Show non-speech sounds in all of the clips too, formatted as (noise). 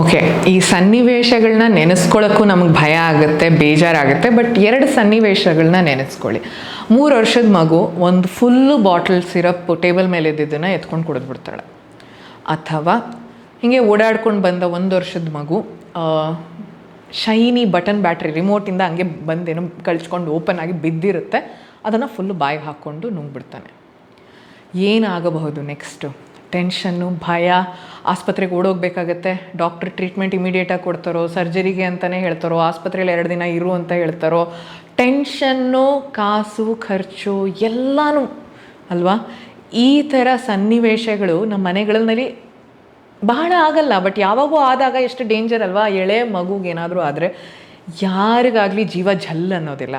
Okay ಈ ಸನ್ನಿವೇಶಗಳನ್ನ ನೆನೆಸ್ಕೊಳ್ಳೋಕ್ಕೂ ನಮಗೆ ಭಯ ಆಗುತ್ತೆ, ಬೇಜಾರಾಗುತ್ತೆ ಬಟ್ ಎರಡು ಸನ್ನಿವೇಶಗಳನ್ನ ನೆನೆಸ್ಕೊಳ್ಳಿ. ಮೂರು ವರ್ಷದ ಮಗು ಒಂದು ಫುಲ್ಲು ಬಾಟಲ್ ಸಿರಪ್ ಟೇಬಲ್ ಮೇಲೆ ಇದ್ದಿದ್ದನ್ನು ಎತ್ಕೊಂಡು ಕುಡಿದ್ಬಿಡ್ತಾಳೆ ಅಥವಾ ಹೀಗೆ ಓಡಾಡ್ಕೊಂಡು ಬಂದ ಒಂದು ವರ್ಷದ ಮಗು ಶೈನಿ ಬಟನ್ ಬ್ಯಾಟ್ರಿ ರಿಮೋಟಿಂದ ಹಂಗೆ ಬಂದೇನೋ ಕಳ್ಚ್ಕೊಂಡು ಓಪನ್ ಆಗಿ ಬಿದ್ದಿರುತ್ತೆ, ಅದನ್ನು ಫುಲ್ಲು ಬಾಯಿಗೆ ಹಾಕ್ಕೊಂಡು ನುಂಗ್ಬಿಡ್ತಾನೆ. ಏನಾಗಬಹುದು ನೆಕ್ಸ್ಟು ಟೆನ್ಷನ್ನು, ಭಯ, ಆಸ್ಪತ್ರೆಗೆ ಓಡೋಗ್ಬೇಕಾಗತ್ತೆ. ಡಾಕ್ಟ್ರ್ ಟ್ರೀಟ್ಮೆಂಟ್ ಇಮಿಡಿಯೇಟಾಗಿ ಕೊಡ್ತಾರೋ, ಸರ್ಜರಿಗೆ ಅಂತಲೇ ಹೇಳ್ತಾರೋ, ಆಸ್ಪತ್ರೆಯಲ್ಲಿ ಎರಡು ದಿನ ಇರು ಅಂತ ಹೇಳ್ತಾರೋ, ಟೆನ್ಷನ್ನು, ಕಾಸು, ಖರ್ಚು ಎಲ್ಲನೂ ಅಲ್ವಾ? ಈ ಥರ ಸನ್ನಿವೇಶಗಳು ನಮ್ಮ ಮನೆಗಳಲ್ಲಿ ಬಹಳ ಆಗಲ್ಲ, ಬಟ್ ಯಾವಾಗೂ ಆದಾಗ ಎಷ್ಟು ಡೇಂಜರ್ ಅಲ್ವಾ? ಎಳೆ ಮಗುಗೇನಾದರೂ ಆದರೆ ಯಾರಿಗಾಗಲಿ ಜೀವ ಝಲ್ ಅನ್ನೋದಿಲ್ಲ.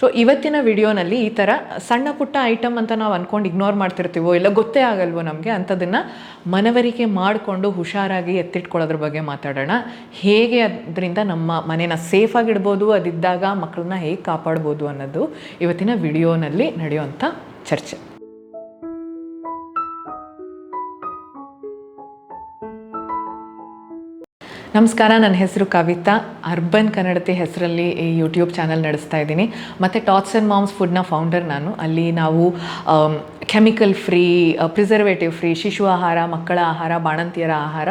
ಸೊ ಇವತ್ತಿನ ವಿಡಿಯೋನಲ್ಲಿ ಈ ಥರ ಸಣ್ಣ ಪುಟ್ಟ ಐಟಮ್ ಅಂತ ನಾವು ಅಂದ್ಕೊಂಡು ಇಗ್ನೋರ್ ಮಾಡ್ತಿರ್ತೀವೋ ಇಲ್ಲ ಗೊತ್ತೇ ಆಗಲ್ವೋ ನಮಗೆ ಅಂಥದ್ದನ್ನು ಮನವರಿಕೆ ಮಾಡಿಕೊಂಡು ಹುಷಾರಾಗಿ ಎತ್ತಿಟ್ಕೊಳ್ಳೋದ್ರ ಬಗ್ಗೆ ಮಾತಾಡೋಣ. ಹೇಗೆ ಅದರಿಂದ ನಮ್ಮ ಮನೇನ ಸೇಫಾಗಿಡ್ಬೋದು ಅದಿದ್ದಾಗ ಮಕ್ಕಳನ್ನ ಹೇಗೆ ಕಾಪಾಡ್ಬೋದು ಅನ್ನೋದು ಇವತ್ತಿನ ವಿಡಿಯೋನಲ್ಲಿ ನಡೆಯುವಂಥ ಚರ್ಚೆ. ನಮಸ್ಕಾರ, ನನ್ನ ಹೆಸರು ಕವಿತಾ. ಅರ್ಬನ್ ಕನ್ನಡತಿ ಹೆಸರಲ್ಲಿ ಈ ಯೂಟ್ಯೂಬ್ ಚಾನಲ್ ನಡೆಸ್ತಾ ಇದ್ದೀನಿ. ಮತ್ತು ಟಾಟ್ಸ್ ಆ್ಯಂಡ್ ಮಾಮ್ಸ್ ಫುಡ್ನ ಫೌಂಡರ್ ನಾನು. ಅಲ್ಲಿ ನಾವು ಕೆಮಿಕಲ್ ಫ್ರೀ ಪ್ರಿಸರ್ವೇಟಿವ್ ಫ್ರೀ ಶಿಶು ಆಹಾರ, ಮಕ್ಕಳ ಆಹಾರ, ಬಾಣಂತಿಯರ ಆಹಾರ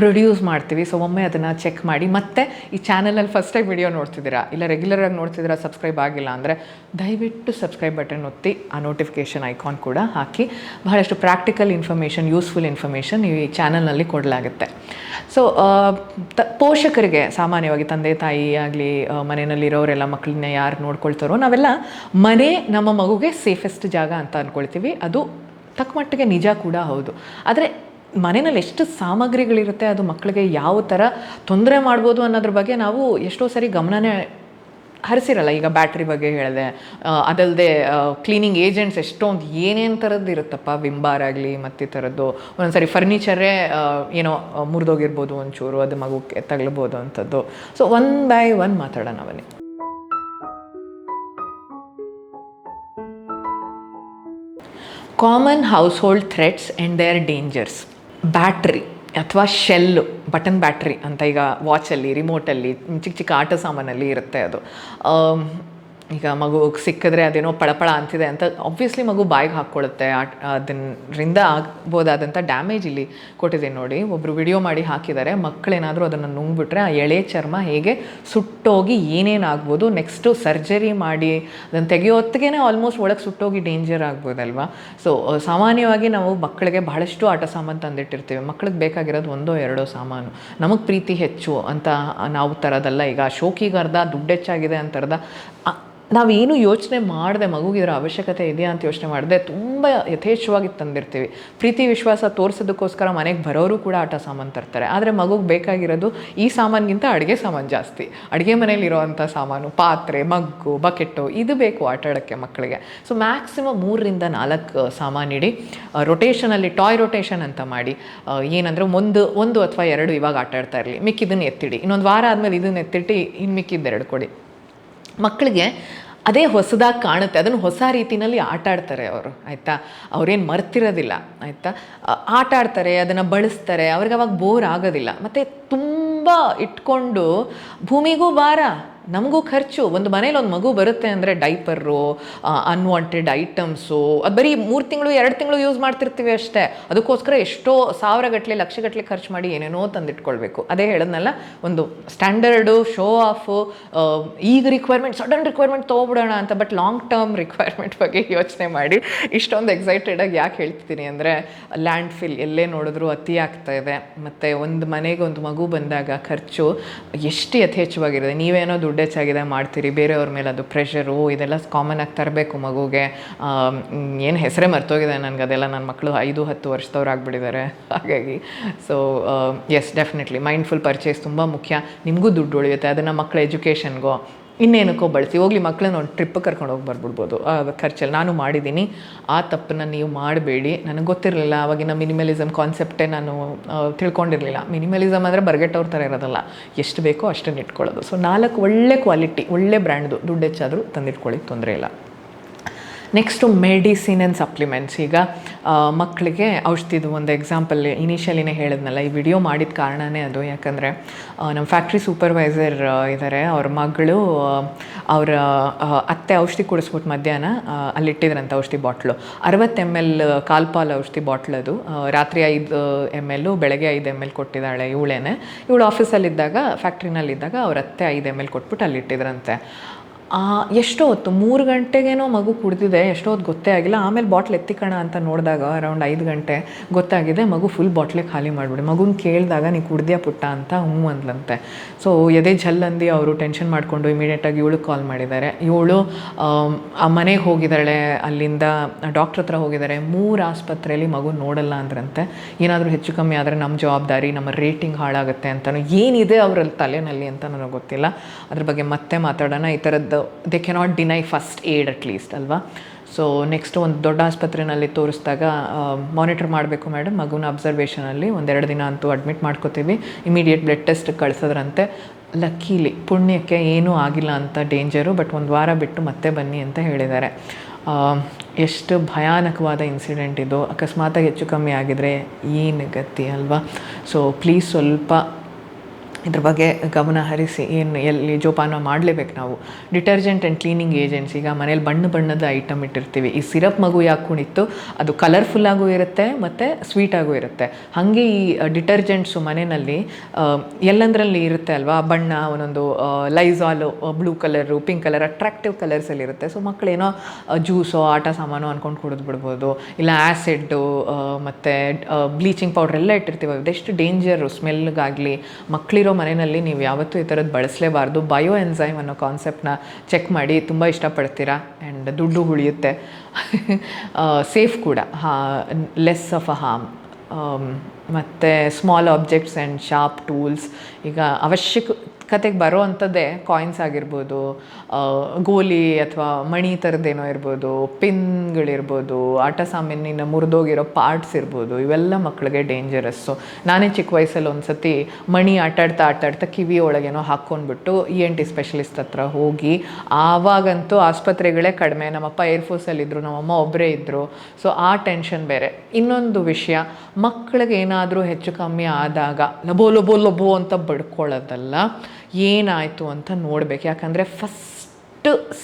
ಪ್ರೊಡ್ಯೂಸ್ ಮಾಡ್ತೀವಿ. ಸೊ ಒಮ್ಮೆ ಅದನ್ನು ಚೆಕ್ ಮಾಡಿ. ಮತ್ತೆ ಈ ಚಾನಲಲ್ಲಿ ಫಸ್ಟ್ ಟೈಮ್ ವಿಡಿಯೋ ನೋಡ್ತಿದ್ದೀರಾ? ಇಲ್ಲ ರೆಗ್ಯುಲರಾಗಿ ನೋಡ್ತಿದ್ದೀರಾ ಸಬ್ಸ್ಕ್ರೈಬ್ ಆಗಿಲ್ಲ ಅಂದರೆ ದಯವಿಟ್ಟು ಸಬ್ಸ್ಕ್ರೈಬ್ ಬಟನ್ ಒತ್ತಿ, ಆ ನೋಟಿಫಿಕೇಷನ್ ಐಕಾನ್ ಕೂಡ ಹಾಕಿ. ಬಹಳಷ್ಟು ಪ್ರಾಕ್ಟಿಕಲ್ ಇನ್ಫಾರ್ಮೇಷನ್ ಯೂಸ್ಫುಲ್ ಇನ್ಫಾರ್ಮೇಷನ್ ಈ ಚಾನಲ್ನಲ್ಲಿ ಕೊಡಲಾಗುತ್ತೆ. ಸೊ ತ, ಪೋಷಕರಿಗೆ ಸಾಮಾನ್ಯವಾಗಿ ತಂದೆ, ತಾಯಿ ಆಗಲಿ ಮನೆಯಲ್ಲಿರೋರೆಲ್ಲ ಮಕ್ಕಳನ್ನ ಯಾರು ನೋಡ್ಕೊಳ್ತಾರೋ ನಾವೆಲ್ಲ ಮನೆ ನಮ್ಮ ಮಗುಗೆ ಸೇಫೆಸ್ಟ್ ಜಾಗ ಅಂತ ಅಂದ್ಕೊಳ್ತೀವಿ ಅದು ತಕ್ಕ ಮಟ್ಟಿಗೆ ನಿಜ ಕೂಡ ಹೌದು. ಆದರೆ ಮನೆಯಲ್ಲಿ ಎಷ್ಟು ಸಾಮಗ್ರಿಗಳಿರುತ್ತೆ, ಅದು ಮಕ್ಕಳಿಗೆ ಯಾವ ಥರ ತೊಂದರೆ ಮಾಡ್ಬೋದು ಅನ್ನೋದ್ರ ಬಗ್ಗೆ ನಾವು ಎಷ್ಟೋ ಸರಿ ಗಮನನೇ ಹರಿಸಿರಲ್ಲ, ಈಗ ಬ್ಯಾಟ್ರಿ ಬಗ್ಗೆ ಹೇಳಿದೆ. ಅದಲ್ಲದೆ ಕ್ಲೀನಿಂಗ್ ಏಜೆಂಟ್ಸ್ ಎಷ್ಟೊಂದು ಏನೇನು ಥರದ್ದು ಇರುತ್ತಪ್ಪ, ವಿಂಬಾರ್ ಆಗಲಿ ಮತ್ತು ಈ ಥರದ್ದು ಒಂದೊಂದ್ಸರಿ ಫರ್ನಿಚರೇ ಏನೋ ಮುರಿದೋಗಿರ್ಬೋದು ಒಂಚೂರು, ಅದು ಮಗುಕ್ಕೆ ತಗಲ್ಬೋದು ಅಂಥದ್ದು ಸೊ ಒನ್ ಬೈ ಒನ್ ಮಾತಾಡೋಣ ಅವನಿ common household threats and their dangers battery ಅಥವಾ ಶೆಲ್ಲು ಬಟನ್ ಬ್ಯಾಟ್ರಿ ಅಂತ ಈಗ ವಾಚಲ್ಲಿ ರಿಮೋಟಲ್ಲಿ ಚಿಕ್ಕ ಚಿಕ್ಕ ಆಟ ಸಾಮಾನಲ್ಲಿ ಇರುತ್ತೆ ಅದು. ಈಗ ಮಗು ಸಿಕ್ಕಿದ್ರೆ ಅದೇನೋ ಪಳಪಳ ಅಂತಿದೆ ಅಂತ ಆಬ್ವಿಯಸ್ಲಿ ಮಗು ಬಾಯಿಗೆ ಹಾಕ್ಕೊಳ್ಳುತ್ತೆ ಅದನ್ನರಿಂದ ಆಗ್ಬೋದಾದಂಥ ಡ್ಯಾಮೇಜ್ ಇಲ್ಲಿ ಕೊಟ್ಟಿದ್ದೀನಿ ನೋಡಿ. ಒಬ್ಬರು ವಿಡಿಯೋ ಮಾಡಿ ಹಾಕಿದ್ದಾರೆ. ಮಕ್ಕಳೇನಾದರೂ ಅದನ್ನು ನುಂಗ್ಬಿಟ್ರೆ ಆ ಎಳೆ ಚರ್ಮ ಹೇಗೆ ಸುಟ್ಟೋಗಿ ಏನೇನಾಗ್ಬೋದು ನೆಕ್ಸ್ಟು ಸರ್ಜರಿ ಮಾಡಿ ಅದನ್ನು ತೆಗೆಯೋ ಹೊತ್ತಿಗೆ ಆಲ್ಮೋಸ್ಟ್ ಒಳಗೆ ಸುಟ್ಟೋಗಿ ಡೇಂಜರ್ ಆಗ್ಬೋದಲ್ವಾ? ಸೊ ಸಾಮಾನ್ಯವಾಗಿ ನಾವು ಮಕ್ಕಳಿಗೆ ಬಹಳಷ್ಟು ಆಟ ಸಾಮಾನು ತಂದಿಟ್ಟಿರ್ತೀವಿ. ಮಕ್ಕಳಿಗೆ ಬೇಕಾಗಿರೋದು ಒಂದೋ ಎರಡೋ ಸಾಮಾನು. ನಮಗೆ ಪ್ರೀತಿ ಹೆಚ್ಚು ಅಂತ ನಾವು ತರೋದಲ್ಲ. ಈಗ ಶೋಕಿಗೆ ಅರ್ಧ ದುಡ್ಡು ಹೆಚ್ಚಾಗಿದೆ ಅಂತರ್ದ ನಾವೇನು ಯೋಚನೆ ಮಾಡಿದೆ ಮಗುಗೆ ಇದರ ಅವಶ್ಯಕತೆ ಇದೆಯಾ ಅಂತ ಯೋಚನೆ ಮಾಡದೆ ತುಂಬ ಯಥೇಚ್ಛವಾಗಿ ತಂದಿರ್ತೀವಿ. ಪ್ರೀತಿ ವಿಶ್ವಾಸ ತೋರಿಸೋದಕ್ಕೋಸ್ಕರ ಮನೆಗೆ ಬರೋರು ಕೂಡ ಆಟ ಸಾಮಾನು ತರ್ತಾರೆ. ಆದರೆ ಮಗುಗೆ ಬೇಕಾಗಿರೋದು ಈ ಸಾಮಾನಿಗಿಂತ ಅಡುಗೆ ಸಾಮಾನು ಜಾಸ್ತಿ. ಅಡುಗೆ ಮನೇಲಿ ಇರೋವಂಥ ಸಾಮಾನು, ಪಾತ್ರೆ, ಮಗ್ಗು ಬಕೆಟ್ಟು ಇದು ಬೇಕು ಆಟ ಆಡೋಕ್ಕೆ ಮಕ್ಕಳಿಗೆ ಸೊ ಮ್ಯಾಕ್ಸಿಮಮ್ ಮೂರರಿಂದ ನಾಲ್ಕು ಸಾಮಾನಿಡಿ ರೊಟೇಷನಲ್ಲಿ ಟಾಯ್ ರೊಟೇಷನ್ ಅಂತ ಮಾಡಿ. ಏನಂದರೆ ಒಂದು ಒಂದು ಅಥವಾ ಎರಡು ಇವಾಗ ಆಟ ಆಡ್ತಾ ಇರಲಿ. ಮಿಕ್ಕಿದ್ದನ್ನು ಎತ್ತಿಡಿ. ಇನ್ನೊಂದು ವಾರ ಆದಮೇಲೆ ಇದನ್ನು ಎತ್ತಿಟ್ಟು ಇನ್ನು ಮಿಕ್ಕಿದ್ದೆರಡು ಕೊಡಿ. ಮಕ್ಕಳಿಗೆ ಅದೇ ಹೊಸದಾಗಿ ಕಾಣುತ್ತೆ. ಅದನ್ನು ಹೊಸ ರೀತಿಯಲ್ಲಿ ಆಟ ಆಡ್ತಾರೆ ಅವರು, ಆಯಿತಾ? ಅವ್ರೇನು ಮರ್ತಿರೋದಿಲ್ಲ, ಆಯಿತಾ? ಆಟ ಆಡ್ತಾರೆ ಅದನ್ನು ಬಳಸ್ತಾರೆ. ಅವ್ರಿಗೆ ಅವಾಗ ಬೋರ್ ಆಗೋದಿಲ್ಲ. ಮತ್ತು ತುಂಬ ಇಟ್ಕೊಂಡು ಭೂಮಿಗೂ ಭಾರ, ನಮಗೂ ಖರ್ಚು. ಒಂದು ಮನೇಲಿ ಒಂದು ಮಗು ಬರುತ್ತೆ ಅಂದರೆ ಡೈಪರು ಅನ್ವಾಂಟೆಡ್ ಐಟಮ್ಸು ಅದು ಬರೀ ಮೂರು ತಿಂಗಳು, ಎರಡು ತಿಂಗಳು ಯೂಸ್ ಮಾಡ್ತಿರ್ತೀವಿ ಅಷ್ಟೇ. ಅದಕ್ಕೋಸ್ಕರ ಎಷ್ಟೋ ಸಾವಿರಗಟ್ಟಲೆ ಲಕ್ಷಗಟ್ಟಲೆ ಖರ್ಚು ಮಾಡಿ ಏನೇನೋ ತಂದಿಟ್ಕೊಳ್ಬೇಕು. ಅದೇ ಹೇಳೋದ್ನಲ್ಲ, ಒಂದು ಸ್ಟ್ಯಾಂಡರ್ಡು ಶೋ ಆಫು ಈಗ ರಿಕ್ವೈರ್ಮೆಂಟ್ ಸಡನ್ ರಿಕ್ವೈರ್ಮೆಂಟ್ ತೊಗೊಬಿಡೋಣ ಅಂತ ಬಟ್ ಲಾಂಗ್ ಟರ್ಮ್ ರಿಕ್ವೈರ್ಮೆಂಟ್ ಬಗ್ಗೆ ಯೋಚನೆ ಮಾಡಿ, ಇಷ್ಟೊಂದು ಎಕ್ಸೈಟೆಡಾಗಿ ಯಾಕೆ ಹೇಳ್ತಿದ್ದೀನಿ ಅಂದರೆ ಲ್ಯಾಂಡ್ ಫಿಲ್ ಎಲ್ಲೇ ನೋಡಿದ್ರು ಅತಿ ಆಗ್ತಾ ಇದೆ. ಮತ್ತು ಒಂದು ಮನೆಗೆ ಒಂದು ಮಗು ಬಂದಾಗ ಖರ್ಚು ಎಷ್ಟು ಯಥೇಚ್ಛವಾಗಿರುತ್ತೆ. ನೀವೇನೋ ದುಡ್ಡು ಹೆಚ್ಚಾಗಿದೆ ಮಾಡ್ತೀರಿ, ಬೇರೆಯವ್ರ ಮೇಲೆ ಅದು ಪ್ರೆಷರು ಇದೆಲ್ಲ ಕಾಮನ್ ಆಗಿ ತರಬೇಕು ಮಗುಗೆ. ಏನು ಹೆಸರೇ ಮರ್ತೋಗಿದೆ ನನಗೆ, ಅದೆಲ್ಲ ನನ್ನ ಮಕ್ಕಳು ಐದು, ಹತ್ತು ವರ್ಷದವ್ರು ಆಗಿಬಿಟ್ಟಿದ್ದಾರೆ. ಹಾಗಾಗಿ so yes definitely mindful purchase ತುಂಬ ಮುಖ್ಯ. ನಿಮಗೂ ದುಡ್ಡು ಉಳಿಯುತ್ತೆ, ಅದನ್ನು ಮಕ್ಕಳ ಎಜುಕೇಷನ್ಗೋ ಇನ್ನೇನಕ್ಕೋ ಬಳಸಿ. ಹೋಗ್ಲಿ ಮಕ್ಕಳನ್ನ ಒಂದು ಟ್ರಿಪ್ ಕರ್ಕೊಂಡು ಹೋಗಿ ಬರ್ಬಿಡ್ಬೋದು. ಖರ್ಚಲ್ಲಿ ನಾನು ಮಾಡಿದ್ದೀನಿ ಆ ತಪ್ಪನ್ನು ನೀವು ಮಾಡಬೇಡಿ. ನನಗೆ ಗೊತ್ತಿರಲಿಲ್ಲ ಅವಾಗಿನ ಮಿನಿಮಲಿಸಮ್ ಕಾನ್ಸೆಪ್ಟೇ ನಾನು ತಿಳ್ಕೊಂಡಿರಲಿಲ್ಲ. ಮಿನಿಮಲಿಸಮ್ ಅಂದರೆ ಬರ್ಗೆಟ್ಟವ್ರ ಥರ ಇರೋದಲ್ಲ. ಎಷ್ಟು ಬೇಕೋ ಅಷ್ಟನ್ನು ಇಟ್ಕೊಳ್ಳೋದು. ಸೊ ನಾಲ್ಕು ಒಳ್ಳೆ ಕ್ವಾಲಿಟಿ ಒಳ್ಳೆ ಬ್ರ್ಯಾಂಡ್ದು ದುಡ್ಡು ಹೆಚ್ಚಾದರೂ ತಂದಿಟ್ಕೊಳ್ಳಿ ತೊಂದರೆ ಇಲ್ಲ. ನೆಕ್ಸ್ಟು ಮೆಡಿಸಿನ್ ಆ್ಯಂಡ್ ಸಪ್ಲಿಮೆಂಟ್ಸ್ ಈಗ ಮಕ್ಕಳಿಗೆ ಔಷಧಿದು ಒಂದು ಎಕ್ಸಾಂಪಲ್ ಇನಿಷಿಯಲಿನೇ ಹೇಳಿದ್ನಲ್ಲ, ಈ ವಿಡಿಯೋ ಮಾಡಿದ ಕಾರಣನೇ ಅದು. ಯಾಕಂದರೆ ನಮ್ಮ ಫ್ಯಾಕ್ಟ್ರಿ ಸೂಪರ್ವೈಸರ್ ಇದ್ದಾರೆ ಅವ್ರ ಮಗಳು ಅವರ ಅತ್ತೆ ಔಷಧಿ ಕುಡಿಸ್ಬಿಟ್ಟು ಮಧ್ಯಾಹ್ನ ಅಲ್ಲಿಟ್ಟಿದ್ರಂತ ಔಷಧಿ ಬಾಟ್ಲು ಅರವತ್ತು ಎಂ ಎಲ್ ಕಾಲ್ಪಾಲ್ ಔಷಧಿ ಬಾಟ್ಲ್ ಅದು. ರಾತ್ರಿ ಐದು ಎಂ ಎಲ್ಲು ಬೆಳಗ್ಗೆ ಐದು ಎಂ ಎಲ್ ಕೊಟ್ಟಿದ್ದಾಳೆ ಇವಳೇನೆ. ಇವಳು ಆಫೀಸಲ್ಲಿದ್ದಾಗ ಫ್ಯಾಕ್ಟ್ರಿನಲ್ಲಿದ್ದಾಗ ಅವ್ರ ಅತ್ತೆ ಐದು ಎಂ ಎಲ್ ಕೊಟ್ಬಿಟ್ಟು ಅಲ್ಲಿಟ್ಟಿದ್ರಂತೆ. ಎಷ್ಟೋ ಹೊತ್ತು, ಮೂರು ಗಂಟೆಗೇನೋ ಮಗು ಕುಡ್ದಿದೆ, ಎಷ್ಟೋ ಹೊತ್ತು ಗೊತ್ತೇ ಆಗಿಲ್ಲ. ಆಮೇಲೆ ಬಾಟ್ಲ್ ಎತ್ತಿಕಣ ಅಂತ ನೋಡಿದಾಗ ಅರೌಂಡ್ ಐದು ಗಂಟೆ ಗೊತ್ತಾಗಿದೆ, ಮಗು ಫುಲ್ ಬಾಟ್ಲೆ ಖಾಲಿ ಮಾಡಿಬಿಡಿ. ಮಗುನ ಕೇಳಿದಾಗ, ನೀ ಕುಡ್ದ್ಯಾ ಪುಟ್ಟ? ಅಂತ ಹ್ಞೂ ಅಂದ್ಲಂತೆ. ಸೊ ಎದೆ ಅಂದು ಅವರು ಟೆನ್ಷನ್ ಮಾಡಿಕೊಂಡು ಇಮಿಡಿಯೇಟಾಗಿ ಇವಳು ಕಾಲ್ ಮಾಡಿದ್ದಾರೆ. ಇವಳು ಆ ಮನೆಗೆ ಹೋಗಿದ್ದಾಳೆ, ಅಲ್ಲಿಂದ ಡಾಕ್ಟ್ರ್ ಹತ್ರ ಹೋಗಿದ್ದಾರೆ. ಮೂರು ಆಸ್ಪತ್ರೆಯಲ್ಲಿ ಮಗು ನೋಡಲ್ಲ ಅಂದ್ರಂತೆ. ಏನಾದರೂ ಹೆಚ್ಚು ಕಮ್ಮಿ ಆದರೆ ನಮ್ಮ ಜವಾಬ್ದಾರಿ, ನಮ್ಮ ರೇಟಿಂಗ್ ಹಾಳಾಗುತ್ತೆ ಅಂತಲೂ ಏನಿದೆ ಅವರಲ್ಲಿ ತಲೆನಲ್ಲಿ ಅಂತ ನನಗೆ ಗೊತ್ತಿಲ್ಲ. ಅದ್ರ ಬಗ್ಗೆ ಮತ್ತೆ ಮಾತಾಡೋಣ. ಈ ಥರದ್ದು they cannot deny first aid at least ಅಲ್ವಾ? ಸೊ ನೆಕ್ಸ್ಟ್ ಒಂದು ದೊಡ್ಡ ಆಸ್ಪತ್ರೆಯಲ್ಲಿ ತೋರಿಸಿದಾಗ ಮಾನಿಟರ್ ಮಾಡಬೇಕು ಮೇಡಮ್ ಮಗುನ ಅಬ್ಸರ್ವೇಷನಲ್ಲಿ ಒಂದೆರಡು ದಿನ ಅಂತೂ ಅಡ್ಮಿಟ್ ಮಾಡ್ಕೋತೀವಿ. ಇಮಿಡಿಯೇಟ್ ಬ್ಲಡ್ ಟೆಸ್ಟ್ ಕಳಿಸೋದ್ರಂತೆ. ಲಕ್ಕೀಲಿ ಪುಣ್ಯಕ್ಕೆ ಏನೂ ಆಗಿಲ್ಲ ಅಂತ ಡೇಂಜರು ಬಟ್ ಒಂದು ವಾರ ಬಿಟ್ಟು ಮತ್ತೆ ಬನ್ನಿ ಅಂತ ಹೇಳಿದ್ದಾರೆ. ಎಷ್ಟು ಭಯಾನಕವಾದ ಇನ್ಸಿಡೆಂಟ್ ಇದು. ಅಕಸ್ಮಾತಾಗಿ ಹೆಚ್ಚು ಕಮ್ಮಿ ಆಗಿದರೆ ಏನು ಗತಿ, ಅಲ್ವಾ? ಸೊ ಪ್ಲೀಸ್ ಸ್ವಲ್ಪ ಇದ್ರ ಬಗ್ಗೆ ಗಮನ ಹರಿಸಿ ಏನು ಎಲ್ಲಿ ಜೋಪಾನ ಮಾಡಲೇಬೇಕು ನಾವು. ಡಿಟರ್ಜೆಂಟ್ ಆ್ಯಂಡ್ ಕ್ಲೀನಿಂಗ್ ಏಜೆಂಟ್ಸ್ ಈಗ ಮನೇಲಿ ಬಣ್ಣ ಬಣ್ಣದ ಐಟಮ್ ಇಟ್ಟಿರ್ತೀವಿ. ಈ ಸಿರಪ್ ಮಗು ಯಾಕೆ ಕುಣಿತ್ತು? ಅದು ಕಲರ್ಫುಲ್ಲಾಗೂ ಇರುತ್ತೆ ಮತ್ತು ಸ್ವೀಟಾಗೂ ಇರುತ್ತೆ. ಹಾಗೆ ಈ ಡಿಟರ್ಜೆಂಟ್ಸು ಮನೆಯಲ್ಲಿ ಎಲ್ಲಂದ್ರಲ್ಲಿ ಇರುತ್ತೆ ಅಲ್ವಾ? ಬಣ್ಣ, ಒಂದೊಂದು ಲೈಸಾಲು blue colour pink colour attractive ಕಲರ್ಸಲ್ಲಿ ಇರುತ್ತೆ. ಸೊ ಮಕ್ಕಳೇನೋ ಜ್ಯೂಸೋ ಆಟ ಸಾಮಾನು ಅಂದ್ಕೊಂಡು ಕುಡಿದು ಬಿಡ್ಬೋದು. ಇಲ್ಲ ಆ್ಯಸಿಡ್ಡು ಮತ್ತು ಬ್ಲೀಚಿಂಗ್ ಪೌಡ್ರ್ ಎಲ್ಲ ಇಟ್ಟಿರ್ತೀವಿ ಅದೆಷ್ಟು ಡೇಂಜರು ಸ್ಮೆಲ್ಗಾಗಲಿ ಮಕ್ಕಳಿರೋ ಮನೆಯಲ್ಲಿ ನೀವು ಯಾವತ್ತೂ ಈ ಥರದ್ದು ಬಳಸಲೇಬಾರ್ದು. ಬಯೋ ಎನ್ಸೈಮ್ ಅನ್ನೋ ಕಾನ್ಸೆಪ್ಟ್ನ ಚೆಕ್ ಮಾಡಿ ತುಂಬ ಇಷ್ಟಪಡ್ತೀರಾ? ಆ್ಯಂಡ್ ದುಡ್ಡು ಉಳಿಯುತ್ತೆ. (laughs) ಸೇಫ್ ಕೂಡ. ಹಾ ಲೆಸ್ ಆಫ್ ಅ ಹಾಮ್ ಮತ್ತು small objects and sharp tools ಈಗ ಅವಶ್ಯಕತೆಗೆ ಬರೋ ಅಂಥದ್ದೇ ಕಾಯಿನ್ಸ್ ಆಗಿರ್ಬೋದು ಗೋಲಿ ಅಥವಾ ಮಣಿ ಥರದ್ದೇನೋ ಇರ್ಬೋದು, ಪಿನ್ಗಳಿರ್ಬೋದು ಆಟ ಸಾಮಾನಿನ ಮುರಿದೋಗಿರೋ ಪಾರ್ಟ್ಸ್ ಇರ್ಬೋದು, ಇವೆಲ್ಲ ಮಕ್ಕಳಿಗೆ ಡೇಂಜರಸ್ಸು ನಾನೇ ಚಿಕ್ಕ ವಯಸ್ಸಲ್ಲಿ ಒಂದು ಸತಿ ಮಣಿ ಆಟಾಡ್ತಾ ಆಟಾಡ್ತಾ ಕಿವಿ ಒಳಗೇನೋ ಹಾಕ್ಕೊಂಡ್ಬಿಟ್ಟು ಇ ಎನ್ ಟಿ ಸ್ಪೆಷಲಿಸ್ಟ್ ಹತ್ರ ಹೋಗಿ, ಆವಾಗಂತೂ ಆಸ್ಪತ್ರೆಗಳೇ ಕಡಿಮೆ. ನಮ್ಮಪ್ಪ ಏರ್ಫೋರ್ಸಲ್ಲಿದ್ದರು ನಮ್ಮಮ್ಮ ಒಬ್ಬರೇ ಇದ್ದರು ಸೊ ಆ ಟೆನ್ಷನ್ ಬೇರೆ. ಇನ್ನೊಂದು ವಿಷಯ ಮಕ್ಕಳಿಗೆ ಏನಾದರೂ ಹೆಚ್ಚು ಕಮ್ಮಿ ಆದಾಗ ಲಬೋ ಲಬೋ ಲಬೋ ಅಂತ ಬಡ್ಕೊಳ್ಳೋದಲ್ಲ ಏನಾಯಿತು ಅಂತ ನೋಡ್ಬೇಕು. ಯಾಕಂದರೆ ಫಸ್ಟ್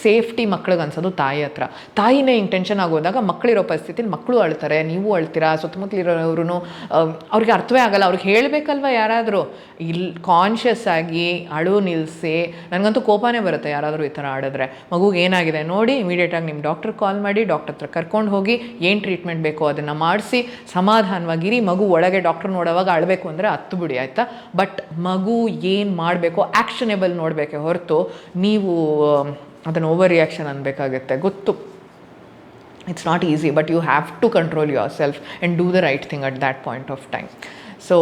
ಸೇಫ್ಟಿ ಮಕ್ಳಿಗೆ ಅನ್ಸೋದು ತಾಯಿ ಹತ್ರ. ತಾಯಿನೇ ಹಿಂಗೆ ಟೆನ್ಷನ್ ಆಗೋದಾಗ ಮಕ್ಕಳಿರೋ ಪರಿಸ್ಥಿತಿಲಿ ಮಕ್ಕಳು ಅಳ್ತಾರೆ, ನೀವು ಅಳ್ತೀರಾ ಸುತ್ತಮುತ್ತಲಿರೋರು ಅವ್ರಿಗೆ ಅರ್ಥವೇ ಆಗಲ್ಲ, ಅವ್ರಿಗೆ ಹೇಳಬೇಕಲ್ವ ಯಾರಾದರೂ? ಇಲ್ಲಿ ಕಾನ್ಷಿಯಸ್ ಆಗಿ ಅಳು ನಿಲ್ಲಿಸಿ ನನಗಂತೂ ಕೋಪನೇ ಬರುತ್ತೆ ಯಾರಾದರೂ ಈ ಥರ ಆಡಿದ್ರೆ. ಮಗುಗೆ ಏನಾಗಿದೆ ನೋಡಿ ಇಮಿಡಿಯೇಟಾಗಿ ನಿಮ್ಮ ಡಾಕ್ಟ್ರ್ ಕಾಲ್ ಮಾಡಿ ಡಾಕ್ಟರ್ ಹತ್ರ ಕರ್ಕೊಂಡು ಹೋಗಿ, ಏನು ಟ್ರೀಟ್ಮೆಂಟ್ ಬೇಕೋ ಅದನ್ನು ಮಾಡಿಸಿ, ಸಮಾಧಾನವಾಗಿರಿ, ಮಗು ಒಳಗೆ ಡಾಕ್ಟ್ರ್ ನೋಡೋವಾಗ ಅಳಬೇಕು ಅಂದರೆ ಹತ್ತು ಬಿಡಿ, ಆಯಿತಾ? ಬಟ್ ಮಗು ಏನು ಮಾಡಬೇಕೋ ಆ್ಯಕ್ಷನೇಬಲ್ ನೋಡಬೇಕೆ ಹೊರತು, ನೀವು ಅದನ್ನು ಓವರ್ ರಿಯಾಕ್ಷನ್ ಅನ್ಬೇಕಾಗುತ್ತೆ. ಗೊತ್ತು. It's not easy but you have to control yourself and do the right thing at that point of time so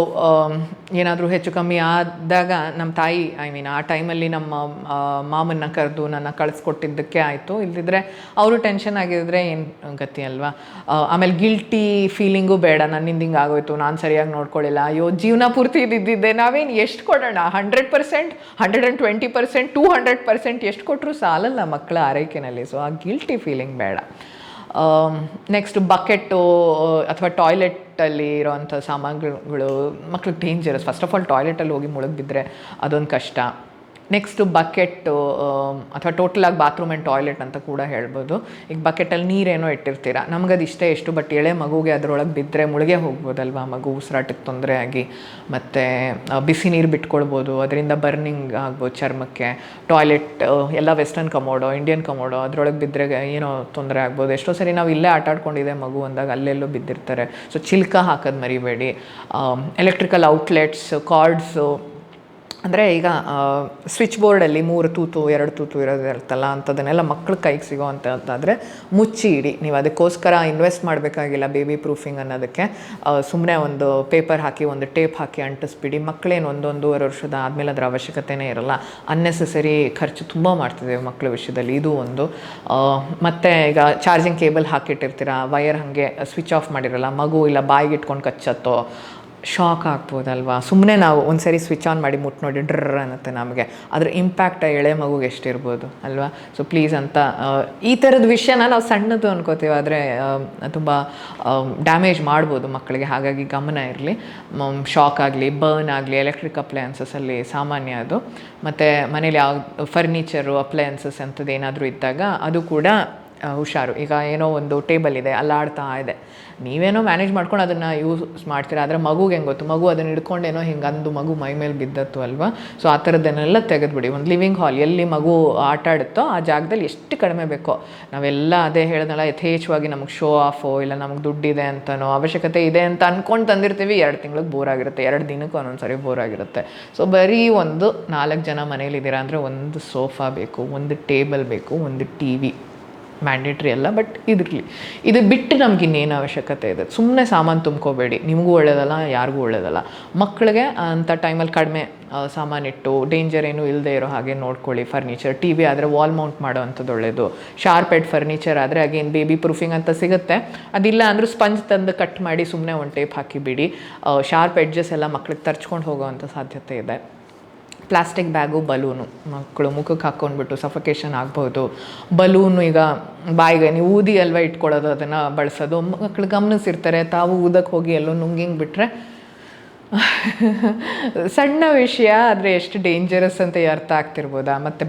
ಏನಾದರೂ ಹೆಚ್ಚು ಕಮ್ಮಿ ಆದಾಗ ನಮ್ಮ ತಾಯಿ ಐ ಮೀನ್ ಆ ಟೈಮಲ್ಲಿ ನಮ್ಮ ಮಾಮನ್ನ ಕರೆದು ನನ್ನ ಕಳಿಸ್ಕೊಟ್ಟಿದ್ದಕ್ಕೆ ಆಯಿತು. ಇಲ್ಲದಿದ್ದರೆ ಅವರು ಟೆನ್ಷನ್ ಆಗಿದ್ರೆ ಏನು ಗತಿ ಅಲ್ವಾ? ಆಮೇಲೆ ಗಿಲ್ಟಿ ಫೀಲಿಂಗು ಬೇಡ. ನನ್ನಿಂದ ಹಿಂಗೆ ಆಗೋಯ್ತು. ನಾನು ಸರಿಯಾಗಿ ನೋಡ್ಕೊಳ್ಳಿಲ್ಲ ಅಯ್ಯೋ, ಜೀವನ ಪೂರ್ತಿ ಇದ್ದಿದ್ದೆ. ನಾವೇನು ಎಷ್ಟು ಕೊಡೋಣ? Hundred percent hundred and twenty percent two hundred percent ಎಷ್ಟು ಕೊಟ್ಟರು ಸಾಲಲ್ಲ ಮಕ್ಕಳ ಆರೈಕೆನಲ್ಲಿ. ಸೊ ಆ ಗಿಲ್ಟಿ ಫೀಲಿಂಗ್ ಬೇಡ. ನೆಕ್ಸ್ಟ್ ಬಕೆಟು ಅಥವಾ ಟಾಯ್ಲೆಟಲ್ಲಿ ಇರೋವಂಥ ಸಾಮಾನುಗಳು, ಮಕ್ಳಿಗೆ ಡೇಂಜರಸ್ ಫಸ್ಟ್ ಆಫ್ ಆಲ್ ಟಾಯ್ಲೆಟಲ್ಲಿ ಹೋಗಿ ಮುಳುಗಿದ್ರೆ ಅದೊಂದು ಕಷ್ಟ. ನೆಕ್ಸ್ಟು ಬಕೆಟ್ಟು ಅಥವಾ ಟೋಟಲಾಗಿ ಬಾತ್ರೂಮ್ ಆ್ಯಂಡ್ ಟಾಯ್ಲೆಟ್ ಅಂತ ಕೂಡ ಹೇಳ್ಬೋದು. ಈಗ ಬಕೆಟಲ್ಲಿ ನೀರೇನೋ ಇಟ್ಟಿರ್ತೀರ? ನಮಗದು ಇಷ್ಟ ಎಷ್ಟು? ಬಟ್ ಎಳೆ ಮಗುಗೆ ಅದರೊಳಗೆ ಬಿದ್ದರೆ ಮುಳುಗೆ ಹೋಗ್ಬೋದಲ್ವಾ? ಮಗು ಉಸಿರಾಟಕ್ಕೆ ತೊಂದರೆ ಆಗಿ. ಮತ್ತು ಬಿಸಿ ನೀರು ಬಿಟ್ಕೊಳ್ಬೋದು. ಅದರಿಂದ ಬರ್ನಿಂಗ್ ಆಗ್ಬೋದು ಚರ್ಮಕ್ಕೆ. ಟಾಯ್ಲೆಟ್ ಎಲ್ಲ ವೆಸ್ಟರ್ನ್ ಕಮೋಡೋ ಇಂಡಿಯನ್ ಕಮೋಡೋ ಅದರೊಳಗೆ ಬಿದ್ದರೆ ಏನೋ ತೊಂದರೆ ಆಗ್ಬೋದು. ಎಷ್ಟೋ ಸರಿ ನಾವು ಇಲ್ಲೇ ಆಟ ಆಡ್ಕೊಂಡಿದೆ ಮಗು ಅಂದಾಗ ಅಲ್ಲೆಲ್ಲೋ ಬಿದ್ದಿರ್ತಾರೆ. ಸೊ ಚಿಲ್ಕ ಹಾಕೋದು ಮರಿಬೇಡಿ. ಎಲೆಕ್ಟ್ರಿಕಲ್ ಔಟ್ಲೆಟ್ಸ್ ಕಾರ್ಡ್ಸು ಅಂದರೆ ಈಗ ಸ್ವಿಚ್ ಬೋರ್ಡಲ್ಲಿ ಮೂರು ತೂತು, ಎರಡು ತೂತು ಇರೋದು ಇರುತ್ತಲ್ಲ ಮಕ್ಕಳ ಕೈಗೆ ಸಿಗೋ ಅಂಥದ್ದಾದರೆ ಮುಚ್ಚಿ ಇಡಿ. ನೀವು ಅದಕ್ಕೋಸ್ಕರ ಇನ್ವೆಸ್ಟ್ ಮಾಡಬೇಕಾಗಿಲ್ಲ ಬೇಬಿ ಪ್ರೂಫಿಂಗ್ ಅನ್ನೋದಕ್ಕೆ. ಸುಮ್ಮನೆ ಒಂದು ಪೇಪರ್ ಹಾಕಿ, ಒಂದು ಟೇಪ್ ಹಾಕಿ ಅಂಟಿಸ್ಬಿಡಿ. ಮಕ್ಕಳೇನು ಒಂದೊಂದೂವರೆ ವರ್ಷದ ಆದಮೇಲೆ ಅದರ ಅವಶ್ಯಕತೆನೇ ಇರಲ್ಲ. ಅನ್ನೆಸೆಸರಿ ಖರ್ಚು ತುಂಬ ಮಾಡ್ತಿದ್ದೇವೆ ಮಕ್ಕಳ ವಿಷಯದಲ್ಲಿ. ಇದು ಒಂದು. ಮತ್ತು ಮತ್ತೆ ಈಗ ಚಾರ್ಜಿಂಗ್ ಕೇಬಲ್ ಹಾಕಿಟ್ಟಿರ್ತೀರ ವಯರ್ ಹಾಗೆ ಸ್ವಿಚ್ ಆಫ್ ಮಾಡಿರಲ್ಲ, ಮಗು ಇಲ್ಲ ಬಾಯಿಗೆ ಇಟ್ಕೊಂಡು ಕಚ್ಚತ್ತೋ ಶಾಕ್ ಆಗ್ಬೋದಲ್ವಾ? ಸುಮ್ಮನೆ ನಾವು ಒಂದು ಸರಿ ಸ್ವಿಚ್ ಆನ್ ಮಾಡಿ ಮುಟ್ಟು ನೋಡಿ ಡ್ರರ್ ಅನ್ನತ್ತೆ ನಮಗೆ. ಅದ್ರ ಇಂಪ್ಯಾಕ್ಟ್ ಎಳೆ ಮಗುಗೆ ಎಷ್ಟಿರ್ಬೋದು, ಅಲ್ವಾ? ಸೊ ಪ್ಲೀಸ್ ಅಂತ ಈ ಥರದ ವಿಷಯನ ನಾವು ಸಣ್ಣದು ಅನ್ಕೋತೀವಿ, ಆದರೆ ತುಂಬ ಡ್ಯಾಮೇಜ್ ಮಾಡ್ಬೋದು ಮಕ್ಕಳಿಗೆ ಹಾಗಾಗಿ ಗಮನ ಇರಲಿ. ಶಾಕ್ ಆಗಲಿ ಬರ್ನ್ ಆಗಲಿ ಎಲೆಕ್ಟ್ರಿಕ್ ಅಪ್ಲಯನ್ಸಸಲ್ಲಿ ಸಾಮಾನ್ಯ ಅದು. ಮತ್ತು ಮನೇಲಿ ಯಾವ ಫರ್ನಿಚರು ಅಪ್ಲಯನ್ಸಸ್ ಅಂಥದ್ದು ಏನಾದರೂ ಇದ್ದಾಗ ಅದು ಕೂಡ ಹುಷಾರು. ಈಗ ಏನೋ ಒಂದು ಟೇಬಲ್ ಇದೆ ಅಲ್ಲಾಡ್ತಾ ಇದೆ. ನೀವೇನೋ ಮ್ಯಾನೇಜ್ ಮಾಡ್ಕೊಂಡು ಅದನ್ನು ಯೂಸ್ ಮಾಡ್ತೀರಾ? ಆದರೆ ಮಗುಗೆ ಹೆಂಗೆ ಗೊತ್ತು? ಮಗು ಅದನ್ನು ಹಿಡ್ಕೊಂಡೇನೋ ಹಿಂಗೆ ಅಂದು ಮಗು ಮೈ ಮೇಲೆ ಬಿದ್ದತ್ತು ಅಲ್ವಾ? ಸೊ ಆ ಥರದ್ದನ್ನೆಲ್ಲ ತೆಗೆದುಬಿಡಿ. ಒಂದು ಲಿವಿಂಗ್ ಹಾಲ್ ಎಲ್ಲಿ ಮಗು ಆಟ ಆಡುತ್ತೋ ಆ ಜಾಗದಲ್ಲಿ ಎಷ್ಟು ಕಡಿಮೆ ಬೇಕೋ. ನಾವೆಲ್ಲ ಅದೇ ಹೇಳ್ದಲ್ಲ, ಯಥೇಚ್ಛವಾಗಿ ನಮಗೆ ಶೋ ಆಫೋ ಇಲ್ಲ ನಮಗೆ ದುಡ್ಡಿದೆ ಅಂತನೋ, ಅವಶ್ಯಕತೆ ಇದೆ ಅಂತ ಅಂದ್ಕೊಂಡು ತಂದಿರ್ತೀವಿ, ಎರಡು ತಿಂಗಳಿಗೆ ಬೋರ್ ಆಗಿರುತ್ತೆ. ಎರಡು ದಿನಕ್ಕೂ ಒಂದೊಂದು ಸರಿ ಬೋರ್ ಆಗಿರುತ್ತೆ. ಸೊ ಬರೀ ಒಂದು ನಾಲ್ಕು ಜನ ಮನೇಲಿದ್ದೀರಾ ಅಂದರೆ ಒಂದು ಸೋಫಾ ಬೇಕು, ಒಂದು ಟೇಬಲ್ ಬೇಕು, ಒಂದು ಟಿ ವಿ ಮ್ಯಾಂಡೇಟ್ರಿ ಅಲ್ಲ ಬಟ್ ಇದಿರಲಿ. ಇದು ಬಿಟ್ಟು ನಮ್ಗೆ ಇನ್ನೇನು ಅವಶ್ಯಕತೆ ಇದೆ. ಸುಮ್ಮನೆ ಸಾಮಾನು ತುಂಬ್ಕೋಬೇಡಿ. ನಿಮಗೂ ಒಳ್ಳೇದಲ್ಲ, ಯಾರಿಗೂ ಒಳ್ಳೇದಲ್ಲ. ಮಕ್ಕಳಿಗೆ ಅಂಥ ಟೈಮಲ್ಲಿ ಕಡಿಮೆ ಸಾಮಾನಿಟ್ಟು ಡೇಂಜರ್ ಏನೂ ಇಲ್ಲದೆ ಇರೋ ಹಾಗೆ ನೋಡ್ಕೊಳ್ಳಿ. ಫರ್ನಿಚರ್ ಟಿ ವಿ ಆದರೆ ವಾಲ್ ಮೌಂಟ್ ಮಾಡೋ ಅಂಥದ್ದು ಒಳ್ಳೆಯದು ಶಾರ್ಪ್ ಎಡ್ ಫರ್ನಿಚರ್ ಆದರೆ ಅಗೇನ್ ಬೇಬಿ ಪ್ರೂಫಿಂಗ್ ಅಂತ ಸಿಗುತ್ತೆ. ಅದಿಲ್ಲ ಅಂದರೂ ಸ್ಪಂಜ್ ತಂದು ಕಟ್ ಮಾಡಿ ಸುಮ್ಮನೆ ಒಂದು ಟೇಪ್ ಹಾಕಿಬಿಡಿ. ಶಾರ್ಪ್ ಎಡ್ಜಸ್ ಎಲ್ಲ ಮಕ್ಳಿಗೆ ತರ್ಚ್ಕೊಂಡು ಹೋಗೋವಂಥ ಸಾಧ್ಯತೆ ಇದೆ. Plastic bag balloon. ಮಕ್ಕಳು ಮುಖಕ್ಕೆ ಹಾಕ್ಕೊಂಡ್ಬಿಟ್ಟು ಸಫಕೇಷನ್ ಆಗ್ಬೋದು. ಬಲೂನು ಈಗ ಬಾಯಿಗೆ ನೀವು ಊದಿ ಅಲ್ವಾ ಇಟ್ಕೊಳ್ಳೋದು ಅದನ್ನು ಬಳಸೋದು. ಮಕ್ಕಳು ಗಮನಿಸಿರ್ತಾರೆ ತಾವು ಊದಕ್ಕೆ ಹೋಗಿ ಎಲ್ಲೋ ನುಂಗಿಂಗ್ ಬಿಟ್ಟರೆ (laughs) ಸಣ್ಣ ವಿಷಯ ಆದರೆ ಎಷ್ಟು ಡೇಂಜರಸ್ ಅಂತ ಅರ್ಥ ಆಗ್ತಿರ್ಬೋದಾ? ಮತ್ತು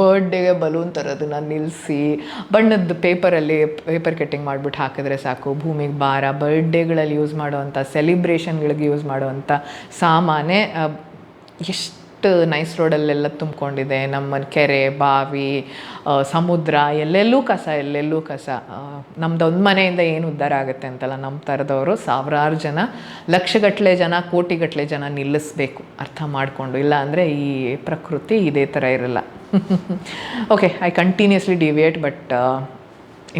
ಬರ್ಡೇಗೆ ಬಲೂನ್ ತರೋದನ್ನ ನಿಲ್ಲಿಸಿ ಬಣ್ಣದ ಪೇಪರಲ್ಲಿ ಪೇಪರ್ ಕಟ್ಟಿಂಗ್ ಮಾಡಿಬಿಟ್ಟು ಹಾಕಿದ್ರೆ ಸಾಕು. ಭೂಮಿಗೆ ಭಾರ ಬರ್ಡೇಗಳಲ್ಲಿ ಯೂಸ್ ಮಾಡೋವಂಥ ಸೆಲಿಬ್ರೇಷನ್ಗಳಿಗೆ ಯೂಸ್ ಮಾಡುವಂಥ ಸಾಮಾನೇ ಆ, ಎಷ್ಟು ನೈಸ್ ರೋಡಲ್ಲೆಲ್ಲ ತುಂಬಿಕೊಂಡಿದೆ. ನಮ್ಮ ಕೆರೆ, ಬಾವಿ ಸಮುದ್ರ, ಎಲ್ಲೆಲ್ಲೂ ಕಸ ಎಲ್ಲೆಲ್ಲೂ ಕಸ. ನಮ್ಮದೊಂದು ಮನೆಯಿಂದ ಏನು ಉದ್ಧಾರ ಆಗುತ್ತೆ ಅಂತಲ್ಲ ನಮ್ಮ ಥರದವರು ಸಾವಿರಾರು ಜನ ಲಕ್ಷಗಟ್ಟಲೆ ಜನ ಕೋಟಿಗಟ್ಟಲೆ ಜನ ನಿಲ್ಲಿಸ್ಬೇಕು. ಅರ್ಥ ಮಾಡಿಕೊಂಡು. ಇಲ್ಲ ಅಂದರೆ ಈ ಪ್ರಕೃತಿ ಇದೇ ಥರ ಇರಲ್ಲ. Okay I continuously deviate but